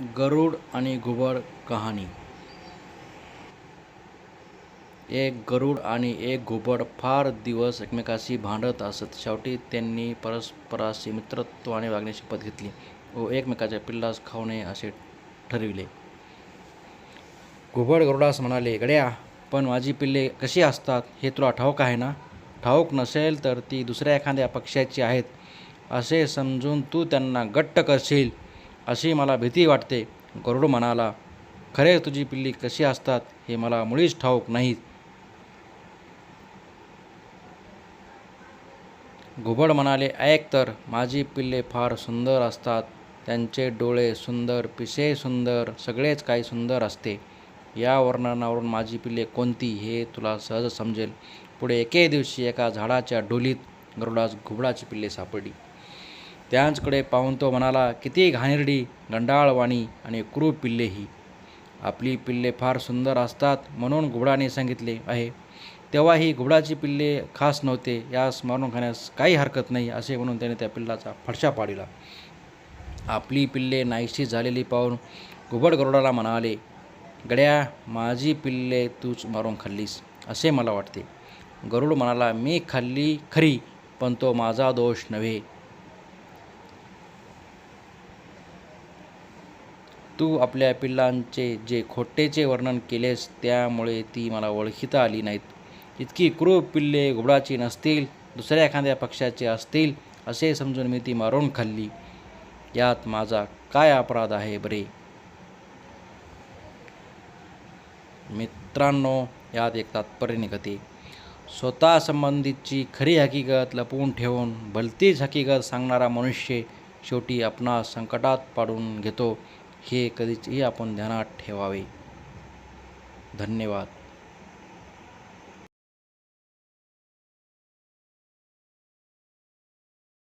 गरुड आणि घुबड कहाणी. एक गरुड आणि एक घुबड फार दिवस एकमेकाशी भांडत असत. शेवटी त्यांनी परस्पराशी मित्रत्वाने वागण्याची शपथ घेतली व एकमेकाच्या पिल्लास खाऊ नये असे ठरविले. घुबड गरुडास म्हणाले गड्या पण माझी पिल्ले कशी असतात? हे तुला ठाऊक आहे ना? ठाऊक नसेल तर ती दुसऱ्या एखाद्या पक्षाची आहेत. असे समजून तू त्यांना गट्ट करशील. अशी मला भीती वाटते. गरुड म्हणाला खरे तुझी पिल्ली कशी असतात हे मला मुळीच ठाऊक नाहीत. घुबड म्हणाले ऐक तर माझी पिल्ले फार सुंदर असतात. त्यांचे डोळे सुंदर पिसे सुंदर सगळेच काही सुंदर असते. या वर्णनावरून माझी पिल्ले कोणती हे तुला सहज समजेल. पुढे एके दिवशी एका झाडाच्या डोलीत गरुडास घुबडाची पिल्ले सापडली. त्यांचकडे पाहून तो म्हणाला किती घाणेरडी गंडाळवाणी आणि क्रूर पिल्ले ही. आपली पिल्ले फार सुंदर असतात म्हणून घुबडाने सांगितले आहे. तेव्हा ही घुबडाची पिल्ले खास नव्हते यास मारून खाण्यास काही हरकत नाही असे म्हणून त्याने त्या पिल्लाचा फडशा पाडिला. आपली पिल्ले नाहीशी झालेली पाहून घुबड गरुडाला म्हणाले गड्या माझी पिल्ले तूच मारून खाल्लीस असे मला वाटते. गरुड म्हणाला मी खाल्ली खरी पण तो माझा दोष नव्हे. तू आपल्या पिल्लांचे जे खोटेचे वर्णन केलेस त्यामुळे ती मला ओळखीता आली नाहीत. इतकी क्रूर पिल्ले घुबडाची नसतील दुसऱ्या एखाद्या पक्षाचे असतील असे समजून मी ती मारून खाल्ली. यात माझा काय अपराध आहे बरे? मित्रांनो यात एक तात्पर्य निघते. स्वतः संबंधितची खरी हकीकत लपवून ठेवून भलतीच हकीकत सांगणारा मनुष्य शेवटी आपणास संकटात पाडून घेतो. हे कधीचही आपण ध्यानात ठेवावे. धन्यवाद.